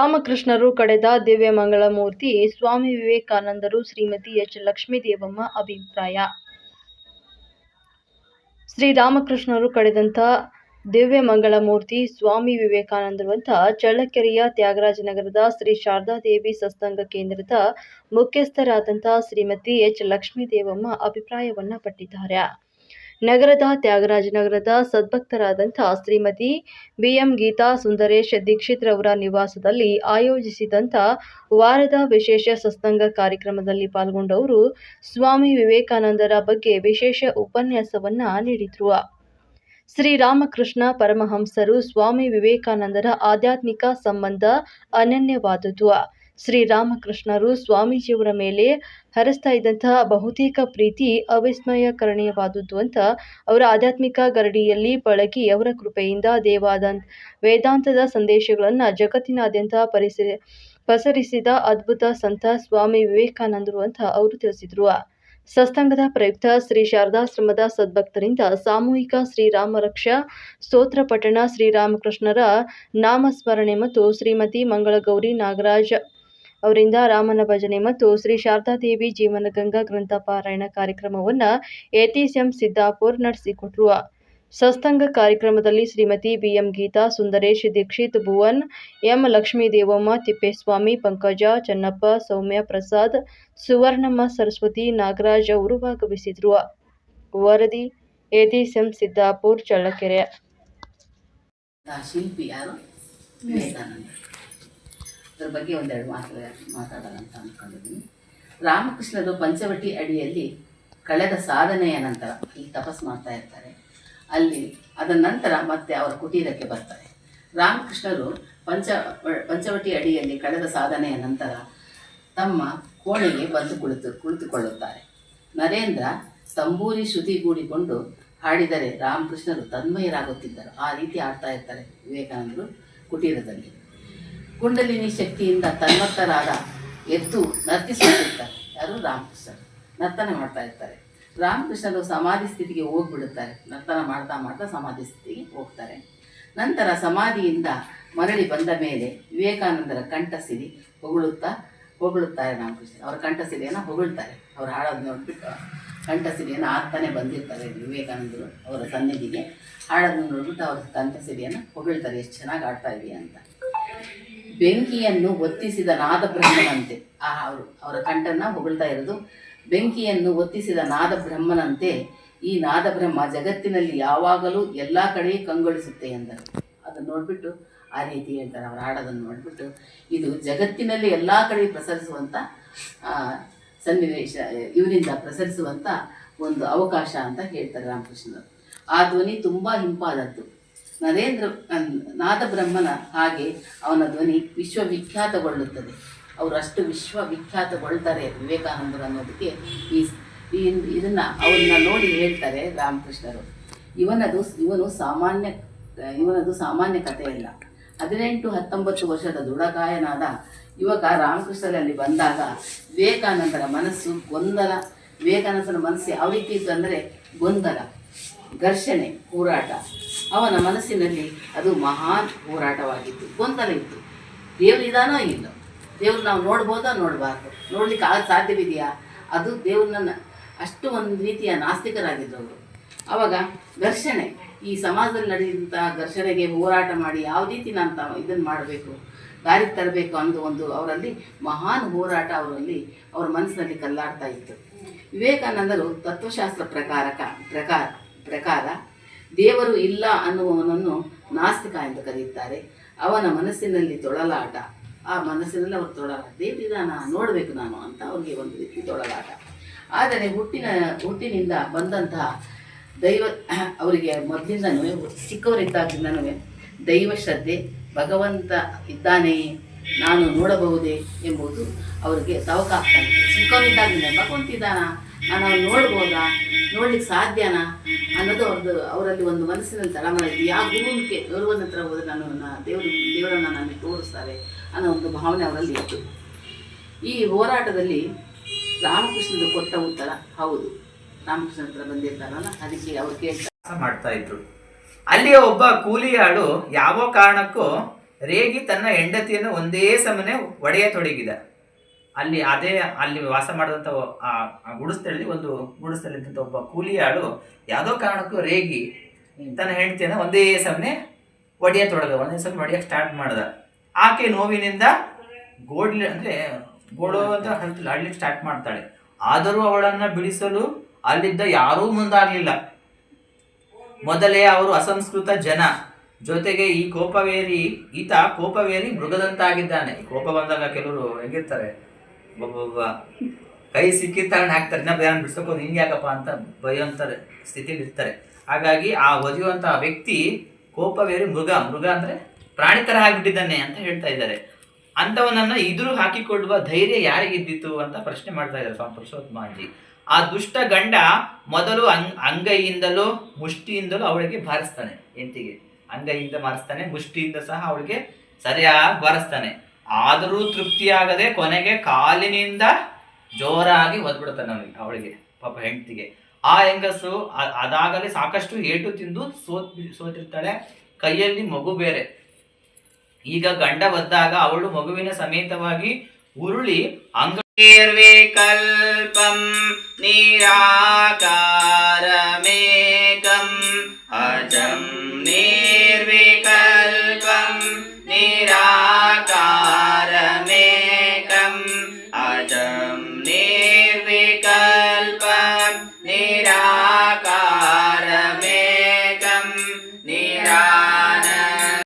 ಶ್ರೀರಾಮಕೃಷ್ಣರು ಕಡೆದ ದಿವ್ಯಮಂಗಳ ಮೂರ್ತಿ ಸ್ವಾಮಿ ವಿವೇಕಾನಂದರು ಶ್ರೀಮತಿ ಎಚ್ ಲಕ್ಷ್ಮೀದೇವಮ್ಮ ಅಭಿಪ್ರಾಯ. ಶ್ರೀರಾಮಕೃಷ್ಣರು ಕಡೆದಂಥ ದಿವ್ಯಮಂಗಳ ಮೂರ್ತಿ ಸ್ವಾಮಿ ವಿವೇಕಾನಂದರು ಅಂತ ಚಳ್ಳಕೆರೆಯ ತ್ಯಾಗರಾಜನಗರದ ಶ್ರೀ ಶಾರದಾದೇವಿ ಸತ್ಸಂಗ ಕೇಂದ್ರದ ಮುಖ್ಯಸ್ಥರಾದಂಥ ಶ್ರೀಮತಿ ಎಚ್ ಲಕ್ಷ್ಮೀದೇವಮ್ಮ ಅಭಿಪ್ರಾಯವನ್ನ ಪಟ್ಟಿದ್ದಾರೆ. ನಗರದ ತ್ಯಾಗರಾಜನಗರದ ಸದ್ಭಕ್ತರಾದಂಥ ಶ್ರೀಮತಿ ಬಿಎಂ ಗೀತಾ ಸುಂದರೇಶ್ ದೀಕ್ಷಿತ್ ರವರ ನಿವಾಸದಲ್ಲಿ ಆಯೋಜಿಸಿದಂಥ ವಾರದ ವಿಶೇಷ ಸತ್ಸಂಗ ಕಾರ್ಯಕ್ರಮದಲ್ಲಿ ಪಾಲ್ಗೊಂಡವರು ಸ್ವಾಮಿ ವಿವೇಕಾನಂದರ ಬಗ್ಗೆ ವಿಶೇಷ ಉಪನ್ಯಾಸವನ್ನು ನೀಡಿದರು. ಶ್ರೀರಾಮಕೃಷ್ಣ ಪರಮಹಂಸರು ಸ್ವಾಮಿ ವಿವೇಕಾನಂದರ ಆಧ್ಯಾತ್ಮಿಕ ಸಂಬಂಧ ಅನನ್ಯವಾದುದು ಶ್ರೀರಾಮಕೃಷ್ಣರು ಸ್ವಾಮೀಜಿಯವರ ಮೇಲೆ ಹರಿಸ್ತಾ ಇದ್ದಂತಹ ಬಹುತೇಕ ಪ್ರೀತಿ ಅವಿಸ್ಮಯಕರಣೀಯವಾದದ್ದು ಅಂತ ಅವರ ಆಧ್ಯಾತ್ಮಿಕ ಗರಡಿಯಲ್ಲಿ ಪಳಗಿ ಅವರ ಕೃಪೆಯಿಂದ ದೇವಾದ ವೇದಾಂತದ ಸಂದೇಶಗಳನ್ನು ಜಗತ್ತಿನಾದ್ಯಂತ ಪರಿಸಿ ಪಸರಿಸಿದ ಅದ್ಭುತ ಸಂತ ಸ್ವಾಮಿ ವಿವೇಕಾನಂದರು ಅಂತ ಅವರು ತಿಳಿಸಿದರು. ಸತ್ಸಂಗದ ಪ್ರಯುಕ್ತ ಶ್ರೀ ಶಾರದಾಶ್ರಮದ ಸದ್ಭಕ್ತರಿಂದ ಸಾಮೂಹಿಕ ಶ್ರೀರಾಮರಕ್ಷ ಸ್ತೋತ್ರ ಪಠಣ ಶ್ರೀರಾಮಕೃಷ್ಣರ ನಾಮಸ್ಮರಣೆ ಮತ್ತು ಶ್ರೀಮತಿ ಮಂಗಳಗೌರಿ ನಾಗರಾಜ್ ಅವರಿಂದ ರಾಮನ ಭಜನೆ ಮತ್ತು ಶ್ರೀ ಶಾರದಾದೇವಿ ಜೀವನ ಗಂಗಾ ಗ್ರಂಥ ಪಾರಾಯಣ ಕಾರ್ಯಕ್ರಮವನ್ನು ಎಟಿಎಂ ಸಿದ್ದಾಪುರ್ ನಡೆಸಿಕೊಟ್ರು. ಸತ್ಸಂಗ ಕಾರ್ಯಕ್ರಮದಲ್ಲಿ ಶ್ರೀಮತಿ ಬಿಎಂ ಗೀತಾ, ಸುಂದರೇಶ್, ದೀಕ್ಷಿತ್, ಭುವನ್, ಎಂ ಲಕ್ಷ್ಮೀದೇವಮ್ಮ, ತಿಪ್ಪೇಸ್ವಾಮಿ, ಪಂಕಜ, ಚನ್ನಪ್ಪ, ಸೌಮ್ಯ ಪ್ರಸಾದ್, ಸುವರ್ಣಮ್ಮ, ಸರಸ್ವತಿ, ನಾಗರಾಜ್ ಅವರು ಭಾಗವಹಿಸಿದ್ರು. ವರದಿ ಎಟಿಎಂ ಸಿದ್ದಾಪುರ್ ಚಳ್ಳಕೆರೆ. ಅದ್ರ ಬಗ್ಗೆ ಒಂದೆರಡು ಮಾತು ಮಾತಾಡೋಣ ಅಂತ ಅಂದ್ಕೊಂಡಿದ್ದೀನಿ ರಾಮಕೃಷ್ಣರು ಪಂಚವಟಿ ಅಡಿಯಲ್ಲಿ ಕಳೆದ ಸಾಧನೆಯ ನಂತರ ಅಲ್ಲಿ ತಪಸ್ ಮಾಡ್ತಾ ಇರ್ತಾರೆ. ಅಲ್ಲಿ ಅದರ ನಂತರ ಮತ್ತೆ ಅವರ ಕುಟೀರಕ್ಕೆ ಬರ್ತಾರೆ. ರಾಮಕೃಷ್ಣರು ಪಂಚ, ಪಂಚವಟಿ ಅಡಿಯಲ್ಲಿ ಕಳೆದ ಸಾಧನೆಯ ನಂತರ ತಮ್ಮ ಕೋಣೆಗೆ ಬಂದು ಕುಳಿತು, ಕುಳಿತುಕೊಳ್ಳುತ್ತಾರೆ. ನರೇಂದ್ರ ತಂಬೂರಿ ಶ್ರುತಿಗೂಡಿಕೊಂಡು ಹಾಡಿದರೆ ರಾಮಕೃಷ್ಣರು ತನ್ಮಯರಾಗುತ್ತಿದ್ದರು. ಆ ರೀತಿ ಆಡ್ತಾ ಇರ್ತಾರೆ ವಿವೇಕಾನಂದರು ಕುಟೀರದಲ್ಲಿ. ಕುಂಡಲಿನಿ ಶಕ್ತಿಯಿಂದ ತನ್ಮತ್ತರಾದ ಎದ್ದು ನರ್ತಿಸುತ್ತಿರ್ತಾರೆ ಯಾರು? ರಾಮಕೃಷ್ಣರು. ನರ್ತನ ಮಾಡ್ತಾ ಇರ್ತಾರೆ. ರಾಮಕೃಷ್ಣರು ಸಮಾಧಿ ಸ್ಥಿತಿಗೆ ಹೋಗ್ಬಿಡುತ್ತಾರೆ. ನರ್ತನ ಮಾಡ್ತಾ ಮಾಡ್ತಾ ಸಮಾಧಿ ಸ್ಥಿತಿಗೆ ಹೋಗ್ತಾರೆ. ನಂತರ ಸಮಾಧಿಯಿಂದ ಮರಳಿ ಬಂದ ಮೇಲೆ ವಿವೇಕಾನಂದರ ಕಂಠಸಿರಿ ಹೊಗಳುತ್ತಾ, ಹೊಗಳುತ್ತಾರೆ ರಾಮಕೃಷ್ಣ. ಅವರ ಕಂಠಸಿರಿಯನ್ನು ಹೊಗಳ್ತಾರೆ. ಅವ್ರು ಹಾಡೋದು ನೋಡ್ಬಿಟ್ಟು ಕಂಠಸಿರಿಯನ್ನು ಆಗ್ತಾನೆ ಬಂದಿರ್ತಾರೆ ವಿವೇಕಾನಂದರು ಅವರ ಸನ್ನಿಧಿಗೆ. ಹಾಡೋದನ್ನು ನೋಡ್ಬಿಟ್ಟು ಅವ್ರ ಕಂಠಸಿರಿಯನ್ನು ಹೊಗಳ್ತಾರೆ. ಎಷ್ಟು ಚೆನ್ನಾಗಿ ಆಡ್ತಾ ಇದೆಯಾ ಅಂತ. ಬೆಂಕಿಯನ್ನು ಒತ್ತಿಸಿದ ನಾದ ಬ್ರಹ್ಮನಂತೆ ಆ, ಅವರು, ಅವರ ಕಂಠನ ಹೊಗಳ್ತಾ ಇರೋದು. ಬೆಂಕಿಯನ್ನು ಒತ್ತಿಸಿದ ನಾದ ಬ್ರಹ್ಮನಂತೆ ಈ ನಾದ ಬ್ರಹ್ಮ ಜಗತ್ತಿನಲ್ಲಿ ಯಾವಾಗಲೂ ಎಲ್ಲ ಕಡೆ ಕಂಗೊಳಿಸುತ್ತೆ ಎಂದರು. ಅದನ್ನು ನೋಡಿಬಿಟ್ಟು ಆ ರೀತಿ ಹೇಳ್ತಾರೆ, ಅವ್ರು ಹಾಡೋದನ್ನು ನೋಡಿಬಿಟ್ಟು. ಇದು ಜಗತ್ತಿನಲ್ಲಿ ಎಲ್ಲ ಕಡೆ ಪ್ರಸರಿಸುವಂಥ ಸನ್ನಿವೇಶ, ಇವರಿಂದ ಪ್ರಸರಿಸುವಂಥ ಒಂದು ಅವಕಾಶ ಅಂತ ಹೇಳ್ತಾರೆ ರಾಮಕೃಷ್ಣರು. ಆ ಧ್ವನಿ ತುಂಬ ಹಿಂಪಾದದ್ದು ನರೇಂದ್ರ ನಾದಬ್ರಹ್ಮನ ಹಾಗೆ ಅವನ ಧ್ವನಿ ವಿಶ್ವವಿಖ್ಯಾತಗೊಳ್ಳುತ್ತದೆ. ಅವರು ಅಷ್ಟು ವಿಶ್ವವಿಖ್ಯಾತಗೊಳ್ತಾರೆ ವಿವೇಕಾನಂದರು ಅನ್ನೋದಕ್ಕೆ ಈ ಇದನ್ನು ಅವ್ರನ್ನ ನೋಡಿ ಹೇಳ್ತಾರೆ ರಾಮಕೃಷ್ಣರು. ಇವನದು ಇವನು ಸಾಮಾನ್ಯ ಇವನದು ಸಾಮಾನ್ಯ ಕಥೆಯಲ್ಲ ಹದಿನೆಂಟು ಹತ್ತೊಂಬತ್ತು ವರ್ಷದ ದೃಢಗಾಯನಾದ ಯುವಕ ರಾಮಕೃಷ್ಣರಲ್ಲಿ ಬಂದಾಗ ವಿವೇಕಾನಂದರ ಮನಸ್ಸು ಗೊಂದಲ. ವಿವೇಕಾನಂದರ ಮನಸ್ಸು ಯಾವ ರೀತಿ ಇತ್ತು ಅಂದರೆ ಗೊಂದಲ. ಘರ್ಷಣೆ, ಹೋರಾಟ. ಅವನ ಮನಸ್ಸಿನಲ್ಲಿ ಅದು ಮಹಾನ್ ಹೋರಾಟವಾಗಿತ್ತು. ಗೊಂದಲ ಇತ್ತು. ದೇವ್ರ ಇದಾನೋ ಇಲ್ಲ. ದೇವ್ರು ನಾವು ನೋಡ್ಬೋದಾ ನೋಡಬಾರ್ದು. ನೋಡ್ಲಿಕ್ಕೆ ಆಗ ಸಾಧ್ಯವಿದೆಯಾ? ಅದು ದೇವ್ರನ್ನ ಅಷ್ಟು ಒಂದು ರೀತಿಯ ನಾಸ್ತಿಕರಾಗಿದ್ದರು ಅವರು ಆವಾಗ ಘರ್ಷಣೆ. ಈ ಸಮಾಜದಲ್ಲಿ ನಡೆಯುವಂಥ ಘರ್ಷಣೆಗೆ ಹೋರಾಟ ಮಾಡಿ ಯಾವ ರೀತಿ ನಾನು ತ ಇದನ್ನು ಮಾಡಬೇಕು, ದಾರಿಗೆ ತರಬೇಕು ಅಂದು ಒಂದು ಅವರಲ್ಲಿ ಮಹಾನ್ ಹೋರಾಟ ಅವರಲ್ಲಿ ಅವರ ಮನಸ್ಸಿನಲ್ಲಿ ಕಲ್ಲಾಡ್ತಾ ಇತ್ತು. ವಿವೇಕಾನಂದರು ತತ್ವಶಾಸ್ತ್ರ ಪ್ರಕಾರಕ ಪ್ರಕಾರ ಪ್ರಕಾರ ದೇವರು ಇಲ್ಲ ಅನ್ನುವವನನ್ನು ನಾಸ್ತಿಕ ಎಂದು ಕರೆಯುತ್ತಾರೆ. ಅವನ ಮನಸ್ಸಿನಲ್ಲಿ ತೊಳಲಾಟ. ಆ ಮನಸ್ಸಿನಲ್ಲಿ ಅವರು ತೊಳಲಾಟ. ದೇವರಿದಾನ ನೋಡಬೇಕು ನಾನು ಅಂತ ಅವರಿಗೆ ಒಂದು ರೀತಿ ತೊಳಲಾಟ. ಆದರೆ ಹುಟ್ಟಿನ, ಹುಟ್ಟಿನಿಂದ ಬಂದಂತಹ ದೈವ, ಅವರಿಗೆ ಮೊದಲಿಂದನೂ ಚಿಕ್ಕವರಿದ್ದಾಗಿಂದನೂ ದೈವ ಶ್ರದ್ಧೆ, ಭಗವಂತ ಇದ್ದಾನೆ, ನಾನು ನೋಡಬಹುದೇ ಎಂಬುದು ಅವರಿಗೆ ತವಕ ಆಗ್ತಾ ಇತ್ತು ಚಿಕ್ಕವರಿದ್ದಾಗಿಂದ ಭಗವಂತ ಇದ್ದಾನ? ನಾನು ಅವ್ನು ನೋಡ್ಬೋದಾ? ನೋಡ್ಲಿಕ್ಕೆ ಸಾಧ್ಯನಾ? ಅನ್ನೋದು ಅವ್ರದ್ದು ಅವರಲ್ಲಿ ಒಂದು ಮನಸ್ಸಿನಲ್ಲಿ ತಳಮಳ ಇದೆ. ಯಾವ ಗುರುವಿಗೆ ಗೌರವನ ಹತ್ರ ಹೋದ್ರೆ ನಾನು ದೇವರು, ದೇವರನ್ನು ನನಗೆ ತೋರಿಸ್ತಾರೆ ಅನ್ನೋ ಒಂದು ಭಾವನೆ ಅವರಲ್ಲಿ ಇತ್ತು. ಈ ಹೋರಾಟದಲ್ಲಿ ರಾಮಕೃಷ್ಣರು ಕೊಟ್ಟ ಉತ್ತರ ಹೌದು. ರಾಮಕೃಷ್ಣ ಹತ್ರ ಬಂದಿರ್ತಾರಲ್ಲ, ಅದಕ್ಕೆ ಅವ್ರು ಕೆಲಸ ಮಾಡ್ತಾ ಇದ್ರು. ಅಲ್ಲಿ ಒಬ್ಬ ಕೂಲಿಯಾಡು ಯಾವ ಕಾರಣಕ್ಕೂ ರೇಗಿ ತನ್ನ ಹೆಂಡತಿಯನ್ನು ಒಂದೇ ಸಮನೆ ಒಡೆಯತೊಡಗಿದ ಅಲ್ಲಿ ಅದೇ ಅಲ್ಲಿ ವಾಸ ಮಾಡಿದಂಥ ಗುಡಿಸ್ತಲ್ಲಿ ಒಂದು ಗುಡಿಸ್ತಲ್ಲಿದ್ದಂಥ ಒಬ್ಬ ಕೂಲಿಯಾಳು ಯಾವುದೋ ಕಾರಣಕ್ಕೂ ರೇಗಿ ತನ್ನ ಹೆಂಡತಿಯನ್ನು ಒಂದೇ ಸಮನೆ ಒಡೆಯತೊಡಗ ಒಂದೇ ಸಮನೆ ಒಡೆಯಕ್ಕೆ ಸ್ಟಾರ್ಟ್ ಮಾಡ್ದ. ಆಕೆ ನೋವಿನಿಂದ ಗೋಡ್ಲಿ ಅಂದ್ರೆ ಗೋಡು ಅಂತ ಹಂತಲ್ಲಿ ಆಡ್ಲಿಕ್ಕೆ ಸ್ಟಾರ್ಟ್ ಮಾಡ್ತಾಳೆ. ಆದರೂ ಅವಳನ್ನ ಬಿಡಿಸಲು ಅಲ್ಲಿದ್ದ ಯಾರೂ ಮುಂದಾಗಲಿಲ್ಲ. ಮೊದಲೇ ಅವರು ಅಸಂಸ್ಕೃತ ಜನ. ಜೊತೆಗೆ ಈ ಕೋಪವೇರಿ ಈತ ಕೋಪವೇರಿ ಮೃಗದಂತಾಗಿದ್ದಾನೆ. ಕೋಪ ಬಂದಾಗ ಕೆಲವರು ಹೆಂಗಿರ್ತಾರೆ? ಕೈ ಸಿಕ್ಕಿದ ತಗೊಂಡು ಹಾಕ್ತಾರೆ. ಇನ್ನೊಬ್ಬ ಯಾರನ್ನ ಬಿಡ್ಸೋಕೋದು ಹಿಂಗೆ ಯಾಕಪ್ಪ ಅಂತ ಬೈಯೋಂತಾರೆ ಸ್ಥಿತಿಲಿ ಇರ್ತಾರೆ. ಹಾಗಾಗಿ ಆ ಒದೆಯುವಂಥ ವ್ಯಕ್ತಿ ಕೋಪವೇರಿ ಮೃಗ. ಮೃಗ ಅಂದ್ರೆ ಪ್ರಾಣಿ ತರ ಆಗ್ಬಿಟ್ಟಿದ್ದಾನೆ ಅಂತ ಹೇಳ್ತಾ ಇದ್ದಾರೆ. ಅಂಥವನನ್ನು ಇದ್ರು ಹಾಕಿಕೊಳ್ಳುವ ಧೈರ್ಯ ಯಾರಿಗಿದ್ದಿತ್ತು ಅಂತ ಪ್ರಶ್ನೆ ಮಾಡ್ತಾ ಇದ್ದಾರೆ ಸ್ವಾಮಿ ಪುರುಷೋತ್ತಮಾಜಿ ಆ ದುಷ್ಟ ಗಂಡ ಮೊದಲು ಅಂಗ್ ಅಂಗೈಯಿಂದಲೂ, ಮುಷ್ಟಿಯಿಂದಲೂ ಅವಳಿಗೆ ಬಾರಿಸ್ತಾನೆ ಎಂತಿಗೆ ಅಂಗೈಯಿಂದ ಮಾರಿಸ್ತಾನೆ, ಮುಷ್ಟಿಯಿಂದ ಸಹ ಅವಳಿಗೆ ಸರಿಯಾಗಿ ಬಾರಿಸ್ತಾನೆ. ಆದರೂ ತೃಪ್ತಿಯಾಗದೆ ಕೊನೆಗೆ ಕಾಲಿನಿಂದ ಜೋರಾಗಿ ಒದ್ಬಿಡ್ತಾನೆ ಅವನಿಗೆ, ಅವಳಿಗೆ, ಪಾಪ ಹೆಂಡತಿಗೆ. ಆ ಹೆಂಗಸು ಅದಾಗಲೇ ಸಾಕಷ್ಟು ಏಟು ತಿಂದು ಸೋತ್, ಸೋತಿರ್ತಾಳೆ. ಕೈಯಲ್ಲಿ ಮಗು ಬೇರೆ. ಈಗ ಗಂಡ ಬದ್ದಾಗ ಅವಳು ಮಗುವಿನ ಸಮೇತವಾಗಿ ಉರುಳಿ ಅಂಗೇರ್ವಿಕಲ್ಪಂ ನಿರಾಕಾರಮೇಕಂ ಅಜಂ निराकार